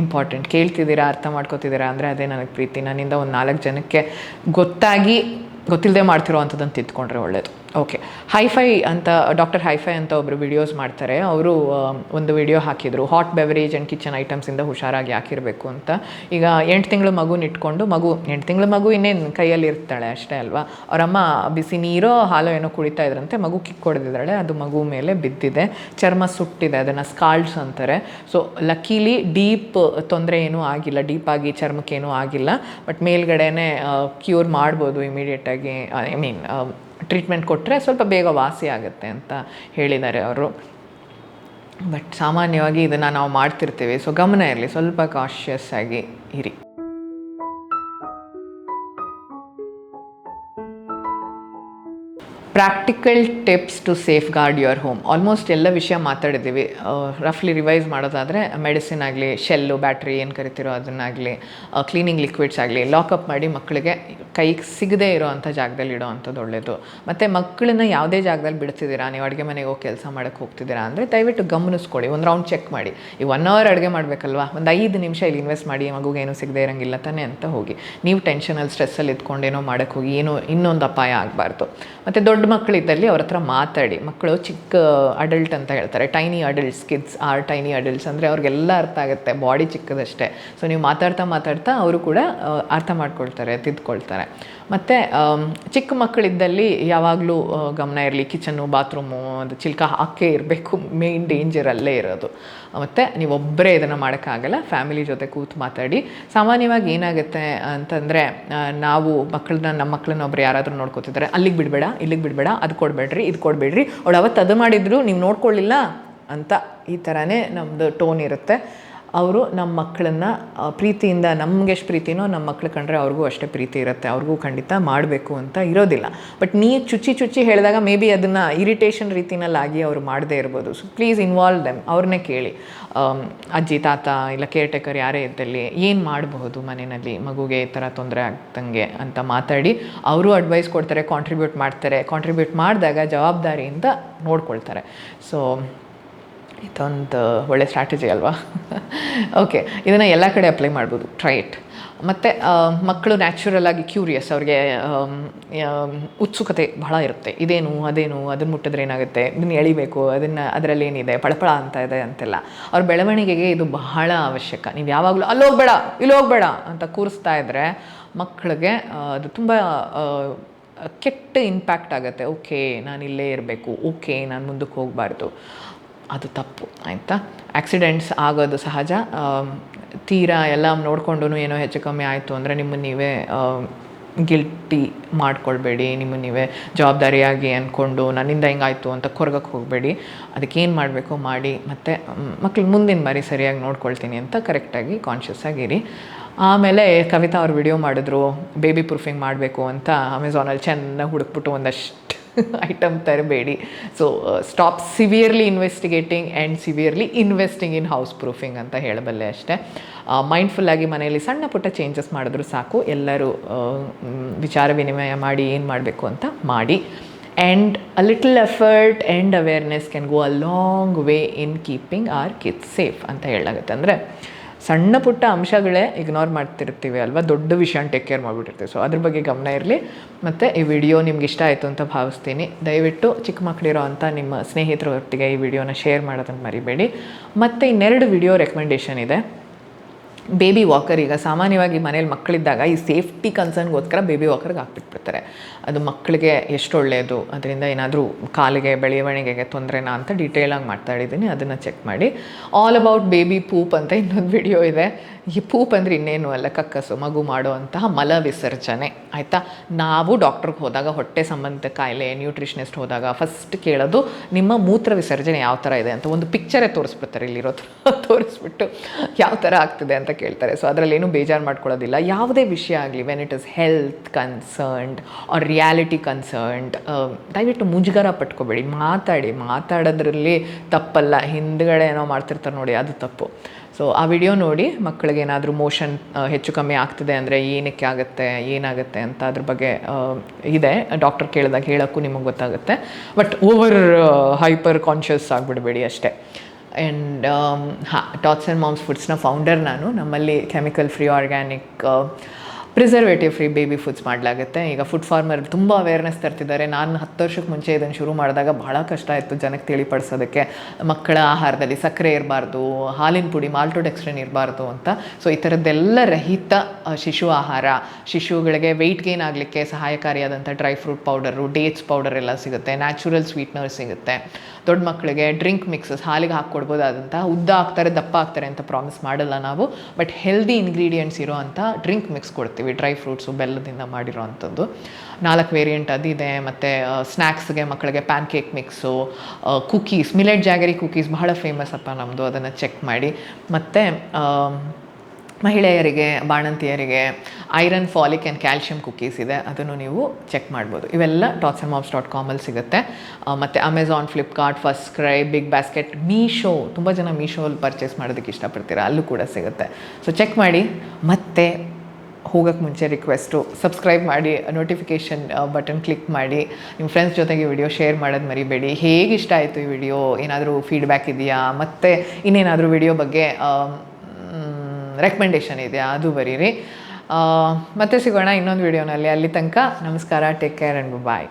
important ಕೇಳ್ತಿದ್ದೀರಾ, ಅರ್ಥ ಮಾಡ್ಕೋತಿದ್ದೀರಾ ಅಂದರೆ ಅದೇ ನನಗೆ ಪ್ರೀತಿ. ನನ್ನಿಂದ ಒಂದು ನಾಲ್ಕು ಜನಕ್ಕೆ ಗೊತ್ತಾಗಿ ಗೊತ್ತಿಲ್ಲದೆ ಮಾಡ್ತಿರೋ ಅಂಥದ್ದನ್ನು ತಿದ್ಕೊಂಡ್ರೆ ಒಳ್ಳೆಯದು ಓಕೆ ಹೈಫೈ ಅಂತ ಡಾಕ್ಟರ್ ಹೈಫೈ ಅಂತ ಒಬ್ಬರು ವಿಡಿಯೋಸ್ ಮಾಡ್ತಾರೆ. ಅವರು ಒಂದು ವಿಡಿಯೋ ಹಾಕಿದರು. ಹಾಟ್ ಬೆವರೇಜ್ ಆ್ಯಂಡ್ ಕಿಚನ್ ಐಟಮ್ಸಿಂದ ಹುಷಾರಾಗಿ ಹಾಕಿರಬೇಕು ಅಂತ. ಈಗ ಎಂಟು ತಿಂಗಳು ಮಗು ಇಟ್ಕೊಂಡು ಮಗು, ಎಂಟು ತಿಂಗಳು ಮಗು ಇನ್ನೇನು ಕೈಯಲ್ಲಿ ಇರ್ತಾಳೆ ಅಷ್ಟೇ ಅಲ್ವಾ? ಅವರಮ್ಮ ಬಿಸಿ ನೀರೋ, ಹಾಲೋ ಏನೋ ಕುಡಿತಾ ಇದ್ರಂತೆ, ಮಗು ಕಿಕ್ ಹೊಡೆದಿದ್ದಾಳೆ, ಅದು ಮಗು ಮೇಲೆ ಬಿದ್ದಿದೆ. ಚರ್ಮ ಸುಟ್ಟಿದೆ, ಅದನ್ನು ಸ್ಕಾಲ್ಡ್ಸ್ ಅಂತಾರೆ. ಸೊ ಲಕ್ಕೀಲಿ ಡೀಪ್ ತೊಂದರೆ ಏನೂ ಆಗಿಲ್ಲ. ಡೀಪಾಗಿ ಚರ್ಮಕ್ಕೇನೂ ಆಗಿಲ್ಲ. ಬಟ್ ಮೇಲ್ಗಡೆನೇ ಕ್ಯೂರ್ ಮಾಡ್ಬೋದು ಇಮಿಡಿಯೇಟಾಗಿ ಐ ಮೀನ್ ಟ್ರೀಟ್ಮೆಂಟ್ ಕೊಟ್ಟರೆ ಸ್ವಲ್ಪ ಬೇಗ ವಾಸಿ ಆಗುತ್ತೆ ಅಂತ ಹೇಳಿದ್ದಾರೆ ಅವರು. ಬಟ್ ಸಾಮಾನ್ಯವಾಗಿ ಇದನ್ನು ನಾವು ಮಾಡ್ತಿರ್ತೀವಿ. ಸೊ ಗಮನ ಇರಲಿ. ಸ್ವಲ್ಪ ಕಾಶಿಯಸ್ ಆಗಿ ಇರಿ. Practical tips to safeguard your home almost ಎಲ್ಲ ವಿಷಯ ಮಾತಾಡಿದ್ದೀವಿ. ರಫ್ಲಿ ರಿವೈಸ್ ಮಾಡೋದಾದರೆ ಮೆಡಿಸಿನ್ ಆಗಲಿ ಶೆಲ್ಲು ಬ್ಯಾಟ್ರಿ ಏನು ಕರಿತಿರೋ ಅದನ್ನಾಗಲಿ ಕ್ಲೀನಿಂಗ್ ಲಿಕ್ವಿಡ್ಸ್ ಆಗಲಿ ಲಾಕಪ್ ಮಾಡಿ ಮಕ್ಕಳಿಗೆ ಕೈಗೆ ಸಿಗದೇ ಇರೋ ಅಂಥ ಜಾಗದಲ್ಲಿ ಇಡೋ ಅಂಥದ್ದು ಒಳ್ಳೆಯದು ಮತ್ತು ಮಕ್ಕಳನ್ನ ಯಾವುದೇ ಜಾಗದಲ್ಲಿ ಬಿಡ್ತಿದ್ದೀರಾ, ನೀವು ಅಡುಗೆ ಮನೆಗೆ ಹೋಗಿ ಕೆಲಸ ಮಾಡೋಕ್ಕೆ ಹೋಗ್ತಿದ್ದೀರಾ ಅಂದರೆ ದಯವಿಟ್ಟು ಗಮನಿಸ್ಕೊಳ್ಳಿ, ಒಂದು ರೌಂಡ್ ಚೆಕ್ ಮಾಡಿ. ಈ ಒನ್ ಅವರ್ ಅಡುಗೆ ಮಾಡಬೇಕಲ್ವಾ? ಒಂದು ಐದು ನಿಮಿಷ ಇಲ್ಲಿ ಇನ್ವೆಸ್ಟ್ ಮಾಡಿ ಮಗುಗೆ ಏನೂ ಸಿಗದೇ ಇರೋಂಗಿಲ್ಲ ತಾನೆ ಅಂತ ಹೋಗಿ. ನೀವು ಟೆನ್ಷನಲ್ಲಿ ಸ್ಟ್ರೆಸ್ಸಲ್ಲಿ ಇದ್ಕೊಂಡು ಏನೋ ಮಾಡೋಕ್ಕೆ ಹೋಗಿ, ಏನೋ ಇನ್ನೊಂದು ಅಪಾಯ ಆಗಬಾರ್ದು. ಮತ್ತು ದೊಡ್ಡ ಮಕ್ಕಳಿದ್ದಲ್ಲಿ ಅವ್ರ ಹತ್ರ ಮಾತಾಡಿ, ಮಕ್ಕಳು ಚಿಕ್ಕ ಅಡಲ್ಟ್ ಅಂತ ಹೇಳ್ತಾರೆ tiny adults kids are tiny adults ಅಂದರೆ ಅವ್ರಿಗೆಲ್ಲ ಅರ್ಥ ಆಗುತ್ತೆ ಬಾಡಿ ಚಿಕ್ಕದಷ್ಟೇ. ಸೊ ನೀವು ಮಾತಾಡ್ತಾ ಮಾತಾಡ್ತಾ ಅವರು ಕೂಡ ಅರ್ಥ ಮಾಡ್ಕೊಳ್ತಾರೆ, ತಿದ್ಕೊಳ್ತಾರೆ. ಮತ್ತು ಚಿಕ್ಕ ಮಕ್ಕಳಿದ್ದಲ್ಲಿ ಯಾವಾಗಲೂ ಗಮನ ಇರಲಿ, ಕಿಚನ್ನು, ಬಾತ್ರೂಮು, ಅದು ಚಿಲ್ಕ ಹಾಕೇ ಇರಬೇಕು ಮೇಯ್ನ್ ಡೇಂಜರ್ ಅಲ್ಲೇ ಇರೋದು. ಮತ್ತು ನೀವೊಬ್ಬರೇ ಇದನ್ನು ಮಾಡೋಕ್ಕಾಗಲ್ಲ, ಫ್ಯಾಮಿಲಿ ಜೊತೆ ಕೂತು ಮಾತಾಡಿ. ಸಾಮಾನ್ಯವಾಗಿ ಏನಾಗುತ್ತೆ ಅಂತಂದರೆ ನಾವು ಮಕ್ಕಳನ್ನ, ನಮ್ಮ ಮಕ್ಕಳನ್ನ ಒಬ್ರು ಯಾರಾದರೂ ನೋಡ್ಕೋತಿದ್ದಾರೆ, ಅಲ್ಲಿಗೆ ಬಿಡಬೇಡ, ಇಲ್ಲಿಗೆ ಬಿಡಬೇಡ, ಅದು ಕೊಡಬೇಡ್ರಿ, ಇದು ಕೊಡಬೇಡ್ರಿ. ಅವಳು ಅವತ್ತು ಅದು ಮಾಡಿದ್ರು, ನೀವು ನೋಡ್ಕೊಳ್ಳಿಲ್ಲ ಅಂತ ಈ ಥರನೇ ನಮ್ಮದು ಟೋನ್ ಇರುತ್ತೆ. ಅವರು ನಮ್ಮ ಮಕ್ಕಳನ್ನು ಪ್ರೀತಿಯಿಂದ ನಮ್ಗೆ ಎಷ್ಟು ಪ್ರೀತಿನೋ ನಮ್ಮ ಮಕ್ಳು ಕಂಡ್ರೆ ಅವ್ರಿಗೂ ಅಷ್ಟೇ ಪ್ರೀತಿ ಇರುತ್ತೆ. ಅವ್ರಿಗೂ ಖಂಡಿತ ಮಾಡಬೇಕು ಅಂತ ಇರೋದಿಲ್ಲ. ಬಟ್ ನೀ ಚುಚ್ಚಿ ಚುಚ್ಚಿ ಹೇಳಿದಾಗ ಮೇ ಬಿ ಅದನ್ನು ಇರಿಟೇಷನ್ ರೀತಿನಲ್ಲಾಗಿ ಅವರು ಮಾಡದೇ ಇರ್ಬೋದು. ಸೊ ಪ್ಲೀಸ್ ಇನ್ವಾಲ್ವ್ ದೆಮ್ ಅವ್ರನ್ನೇ ಕೇಳಿ. ಅಜ್ಜಿ, ತಾತ ಇಲ್ಲ ಕೇರ್ ಟೇಕರ್ ಯಾರೇ ಇದ್ದಲ್ಲಿ ಏನು ಮಾಡಬಹುದು ಮನೆಯಲ್ಲಿ? ಮಗುಗೆ ಈ ಥರ ತೊಂದರೆ ಆಗ್ದಂಗೆ ಅಂತ ಮಾತಾಡಿ ಅವರು ಅಡ್ವೈಸ್ ಕೊಡ್ತಾರೆ ಕಾಂಟ್ರಿಬ್ಯೂಟ್ ಮಾಡ್ತಾರೆ. ಕಾಂಟ್ರಿಬ್ಯೂಟ್ ಮಾಡಿದಾಗ ಜವಾಬ್ದಾರಿಯಿಂದ ನೋಡ್ಕೊಳ್ತಾರೆ. ಸೊ ಇದೊಂದು ಒಳ್ಳೆ ಸ್ಟ್ರಾಟಜಿ ಅಲ್ವಾ? ಓಕೆ ಇದನ್ನು ಎಲ್ಲ ಕಡೆ ಅಪ್ಲೈ ಮಾಡ್ಬೋದು ಟ್ರೈ ಇಟ್ ಮತ್ತು ಮಕ್ಕಳು ನ್ಯಾಚುರಲ್ ಆಗಿ ಕ್ಯೂರಿಯಸ್ ಅವ್ರಿಗೆ ಉತ್ಸುಕತೆ ಬಹಳ ಇರುತ್ತೆ. ಇದೇನು, ಅದೇನು ಅದನ್ನು ಮುಟ್ಟಿದ್ರೆ ಏನಾಗುತ್ತೆ? ಇದನ್ನು ಎಳಿಬೇಕು, ಅದನ್ನು ಅದರಲ್ಲಿ ಏನಿದೆ? ಪಳಪಳ ಅಂತ ಇದೆ ಅಂತೆಲ್ಲ. ಅವ್ರ ಬೆಳವಣಿಗೆಗೆ ಇದು ಬಹಳ ಅವಶ್ಯಕ. ನೀವು ಯಾವಾಗಲೂ ಅಲ್ಲಿ ಹೋಗ್ಬೇಡ ಇಲ್ಲಿ ಹೋಗ್ಬೇಡ ಅಂತ ಕೂರಿಸ್ತಾ ಇದ್ದರೆ ಮಕ್ಕಳಿಗೆ ಅದು ತುಂಬ ಕೆಟ್ಟ ಇಂಪ್ಯಾಕ್ಟ್ ಆಗುತ್ತೆ. ಓಕೆ ನಾನು ಇಲ್ಲೇ ಇರಬೇಕು. ಓಕೆ ನಾನು ಮುಂದಕ್ಕೆ ಹೋಗಬಾರ್ದು. ಅದು ತಪ್ಪು, ಆಯಿತಾ? ಆಕ್ಸಿಡೆಂಟ್ಸ್ ಆಗೋದು ಸಹಜ. ತೀರಾ ಎಲ್ಲ ನೋಡಿಕೊಂಡು ಏನೋ ಹೆಚ್ಚು ಕಮ್ಮಿ ಆಯಿತು ಅಂದರೆ ನಿಮ್ಮನ್ನು ನೀವೇ ಗಿಲ್ಟಿ ಮಾಡ್ಕೊಳ್ಬೇಡಿ. ನಿಮ್ಮನ್ನು ನೀವೇ ಜವಾಬ್ದಾರಿಯಾಗಿ ಅಂದ್ಕೊಂಡು ನನ್ನಿಂದ ಹಿಂಗಾಯಿತು ಅಂತ ಕೊರ್ಗಕ್ಕೆ ಹೋಗಬೇಡಿ. ಅದಕ್ಕೇನು ಮಾಡಬೇಕು ಮಾಡಿ. ಮತ್ತು ಮಕ್ಳು ಮುಂದಿನ ಬಾರಿ ಸರಿಯಾಗಿ ನೋಡ್ಕೊಳ್ತೀನಿ ಅಂತ ಕರೆಕ್ಟಾಗಿ ಕಾನ್ಷಿಯಸ್ ಆಗಿರಿ ಆಮೇಲೆ ಕವಿತಾ ಅವ್ರು ವಿಡಿಯೋ ಮಾಡಿದ್ರು ಬೇಬಿ ಪ್ರೂಫಿಂಗ್ ಮಾಡಬೇಕು ಅಂತ ಅಮೆಝಾನಲ್ಲಿ ಚೆನ್ನಾಗಿ ಹುಡುಕ್ಬಿಟ್ಟು ಒಂದಷ್ಟು (laughs) item ತರಬೇಡಿ. So stop severely investigating and severely investing in house proofing ಅಂತ ಹೇಳಬಲ್ಲೆ ಅಷ್ಟೇ. ಮೈಂಡ್ಫುಲ್ಲಾಗಿ ಮನೆಯಲ್ಲಿ ಸಣ್ಣ ಪುಟ್ಟ ಚೇಂಜಸ್ ಮಾಡಿದ್ರು ಸಾಕು. ಎಲ್ಲರೂ ವಿಚಾರ ವಿನಿಮಯ ಮಾಡಿ ಏನು ಮಾಡಬೇಕು ಅಂತ ಮಾಡಿ. And a little effort and awareness can go a long way in keeping our kids safe ಅಂತ ಹೇಳಾಗುತ್ತೆ ಅಂದರೆ ಸಣ್ಣ ಪುಟ್ಟ ಅಂಶಗಳೇ ಇಗ್ನೋರ್ ಮಾಡ್ತಿರ್ತೀವಿ ಅಲ್ವಾ? ದೊಡ್ಡ ವಿಷಯ ಟೇಕ್ ಕೇರ್ ಮಾಡಿಬಿಟ್ಟಿರ್ತೀವಿ. ಸೊ ಅದ್ರ ಬಗ್ಗೆ ಗಮನ ಇರಲಿ. ಮತ್ತು ಈ ವಿಡಿಯೋ ನಿಮ್ಗೆ ಇಷ್ಟ ಆಯಿತು ಅಂತ ಭಾವಿಸ್ತೀನಿ. ದಯವಿಟ್ಟು ಚಿಕ್ಕ ಮಕ್ಕಳಿರೋ ಅಂಥ ನಿಮ್ಮ ಸ್ನೇಹಿತರ ಒಟ್ಟಿಗೆ ಈ ವಿಡಿಯೋನ ಶೇರ್ ಮಾಡೋದನ್ನು ಮರಿಬೇಡಿ. ಮತ್ತು ಇನ್ನೆರಡು ವಿಡಿಯೋ ರೆಕಮೆಂಡೇಷನ್ ಇದೆ. ಬೇಬಿ ವಾಕರ್ ಈಗ ಸಾಮಾನ್ಯವಾಗಿ ಮನೇಲಿ ಮಕ್ಕಳಿದ್ದಾಗ ಈ ಸೇಫ್ಟಿ ಕನ್ಸರ್ನ್ಗೋಸ್ಕರ ಬೇಬಿ ವಾಕರ್ಗೆ ಹಾಕ್ಬಿಟ್ಬಿಡ್ತಾರೆ. ಅದು ಮಕ್ಕಳಿಗೆ ಎಷ್ಟು ಒಳ್ಳೆಯದು ಅದರಿಂದ ಏನಾದರೂ ಕಾಲಿಗೆ, ಬೆಳವಣಿಗೆಗೆ ತೊಂದರೆನಾ ಅಂತ ಡೀಟೇಲಾಗಿ ಮಾತಾಡಿದ್ದೀನಿ ಅದನ್ನು ಚೆಕ್ ಮಾಡಿ. ಆಲ್ ಅಬೌಟ್ ಬೇಬಿ ಪೂಪ್ ಅಂತ ಇನ್ನೊಂದು ವಿಡಿಯೋ ಇದೆ. ಈ ಪೂಪ್ ಅಂದರೆ ಇನ್ನೇನು ಅಲ್ಲ, ಕಕ್ಕಸು, ಮಗು ಮಾಡುವಂತಹ ಮಲ ವಿಸರ್ಜನೆ, ಆಯಿತಾ? ನಾವು ಡಾಕ್ಟ್ರಿಗೆ ಹೋದಾಗ, ಹೊಟ್ಟೆ ಸಂಬಂಧಿತ ಕಾಯಿಲೆ ನ್ಯೂಟ್ರಿಷನಿಸ್ಟ್ ಹೋದಾಗ ಫಸ್ಟ್ ಕೇಳೋದು ನಿಮ್ಮ ಮೂತ್ರ ವಿಸರ್ಜನೆ ಯಾವ ಥರ ಇದೆ ಅಂತ. ಒಂದು ಪಿಕ್ಚರೇ ತೋರಿಸ್ಬಿಡ್ತಾರೆ ಇಲ್ಲಿರೋ (laughs) ತೋರಿಸ್ಬಿಟ್ಟು ಯಾವ ಥರ ಆಗ್ತಿದೆ ಅಂತ ಕೇಳ್ತಾರೆ. ಸೊ ಅದರಲ್ಲಿ ಏನೂ ಬೇಜಾರು ಮಾಡ್ಕೊಳ್ಳೋದಿಲ್ಲ. ಯಾವುದೇ ವಿಷಯ ಆಗಲಿ when it is health concerned or reality concerned ದಯವಿಟ್ಟು ಮುಜುಗರ ಪಟ್ಕೋಬೇಡಿ. ಮಾತಾಡಿ, ಮಾತಾಡೋದ್ರಲ್ಲಿ ತಪ್ಪಲ್ಲ. ಹಿಂದ್ಗಡೆ ಏನೋ ಮಾಡ್ತಿರ್ತಾರೆ ನೋಡಿ, ಅದು ತಪ್ಪು. ಸೊ ಆ ವಿಡಿಯೋ ನೋಡಿ ಮಕ್ಕಳಿಗೆ ಏನಾದರೂ ಮೋಷನ್ ಹೆಚ್ಚು ಕಮ್ಮಿ ಆಗ್ತಿದೆ ಅಂದರೆ ಏನಕ್ಕೆ ಆಗುತ್ತೆ, ಏನಾಗುತ್ತೆ ಅಂತ ಅದ್ರ ಬಗ್ಗೆ ಇದೆ. ಡಾಕ್ಟರ್ ಕೇಳಿದಾಗ ಹೇಳೋಕ್ಕೂ ನಿಮಗೆ ಗೊತ್ತಾಗುತ್ತೆ. ಬಟ್ ಓವರ್ ಹೈಪರ್ ಕಾನ್ಷಿಯಸ್ ಆಗಿಬಿಡಬೇಡಿ ಅಷ್ಟೇ. ಆ್ಯಂಡ್ ಹಾಂ ಟಾಟ್ಸ್ ಆ್ಯಂಡ್ ಮಾಮ್ಸ್ ಫುಡ್ಸ್ನ ಫೌಂಡರ್ ನಾನು. ನಮ್ಮಲ್ಲಿ chemical free organic preservative free baby foods ಮಾಡಲಾಗುತ್ತೆ. ಈಗ ಫುಡ್ ಫಾರ್ಮರ್ ತುಂಬ ಅವೇರ್ನೆಸ್ ತರ್ತಿದ್ದಾರೆ. ನಾನು ಹತ್ತು ವರ್ಷಕ್ಕೆ ಮುಂಚೆ ಇದನ್ನು ಶುರು ಮಾಡಿದಾಗ ಭಾಳ ಕಷ್ಟ ಇತ್ತು ಜನಕ್ಕೆ ತಿಳಿಪಡಿಸೋದಕ್ಕೆ. ಮಕ್ಕಳ ಆಹಾರದಲ್ಲಿ ಸಕ್ಕರೆ ಇರಬಾರ್ದು, ಹಾಲಿನ ಪುಡಿ ಮಾಲ್ಟೋಡೆಕ್ಸ್ಟ್ರಿನ್ ಇರಬಾರ್ದು ಅಂತ. ಸೊ ಈ ಥರದ್ದೆಲ್ಲ ರಹಿತ ಶಿಶು ಆಹಾರ. ಶಿಶುಗಳಿಗೆ ವೆಯ್ಟ್ ಗೇನ್ ಆಗಲಿಕ್ಕೆ ಸಹಾಯಕಾರಿಯಾದಂಥ dry fruit powder dates powder ಎಲ್ಲ ಸಿಗುತ್ತೆ. ನ್ಯಾಚುರಲ್ ಸ್ವೀಟ್ನರ್ ಸಿಗುತ್ತೆ. ದೊಡ್ಡ ಮಕ್ಕಳಿಗೆ ಡ್ರಿಂಕ್ ಮಿಕ್ಸಸ್ ಹಾಲಿಗೆ ಹಾಕ್ಕೊಡ್ಬೋದಾದಂಥ ಉದ್ದ ಆಗ್ತಾರೆ ದಪ್ಪ ಆಗ್ತಾರೆ ಅಂತ ಪ್ರಾಮಿಸ್ ಮಾಡಲ್ಲ ನಾವು. ಬಟ್ ಹೆಲ್ದಿ ಇಂಗ್ರೀಡಿಯೆಂಟ್ಸ್ ಇರೋ ಅಂಥ ಡ್ರಿಂಕ್ ಮಿಕ್ಸ್ ಕೊಡ್ತೀವಿ. ಡ್ರೈ ಫ್ರೂಟ್ಸು ಬೆಲ್ಲದಿಂದ ಮಾಡಿರೋ ಅಂಥದ್ದು ನಾಲ್ಕು ವೇರಿಯಂಟ್ ಅದಿದೆ ಮತ್ತು ಸ್ನ್ಯಾಕ್ಸ್ಗೆ ಮಕ್ಕಳಿಗೆ pancake mix cookies millet jaggery cookies ಬಹಳ ಫೇಮಸ್ ಅಪ್ಪ ನಮ್ಮದು ಅದನ್ನು ಚೆಕ್ ಮಾಡಿ. ಮತ್ತು ಮಹಿಳೆಯರಿಗೆ, ಬಾಣಂತಿಯರಿಗೆ iron folic and calcium cookies ಇದೆ, ಅದನ್ನು ನೀವು ಚೆಕ್ ಮಾಡ್ಬೋದು. ಇವೆಲ್ಲ ಟಾಟ್ಸ್ ಆ್ಯಂಡ್ ಮಾಮ್ಸ್ ಡಾಟ್ ಕಾಮಲ್ಲಿ ಸಿಗುತ್ತೆ ಮತ್ತು Amazon Flipkart FirstCry BigBasket Meesho ತುಂಬ ಜನ ಮೀಶೋಲ್ಲಿ ಪರ್ಚೇಸ್ ಮಾಡೋದಕ್ಕೆ ಇಷ್ಟಪಡ್ತೀರಾ, ಅಲ್ಲೂ ಕೂಡ ಸಿಗುತ್ತೆ. ಸೊ ಚೆಕ್ ಮಾಡಿ. ಮತ್ತೆ ಹೋಗೋಕ್ಕೆ ಮುಂಚೆ ರಿಕ್ವೆಸ್ಟು ಸಬ್ಸ್ಕ್ರೈಬ್ ಮಾಡಿ ನೋಟಿಫಿಕೇಷನ್ ಬಟನ್ ಕ್ಲಿಕ್ ಮಾಡಿ. ನಿಮ್ಮ ಫ್ರೆಂಡ್ಸ್ ಜೊತೆಗೆ ವಿಡಿಯೋ ಶೇರ್ ಮಾಡೋದು ಮರಿಬೇಡಿ. ಹೇಗೆ ಇಷ್ಟ ಆಯಿತು ಈ ವಿಡಿಯೋ ಏನಾದರೂ ಫೀಡ್ಬ್ಯಾಕ್ ಇದೆಯಾ? ಮತ್ತು ಇನ್ನೇನಾದರೂ ವಿಡಿಯೋ ಬಗ್ಗೆ ರೆಕಮೆಂಡೇಷನ್ ಇದೆಯಾ? ಅದು ಬರೀರಿ. ಮತ್ತೆ ಸಿಗೋಣ ಇನ್ನೊಂದು ವಿಡಿಯೋನಲ್ಲಿ ಅಲ್ಲಿ ತನಕ ನಮಸ್ಕಾರ ಟೇಕ್ ಕೇರ್ ಆ್ಯಂಡ್ ಬಾಯ್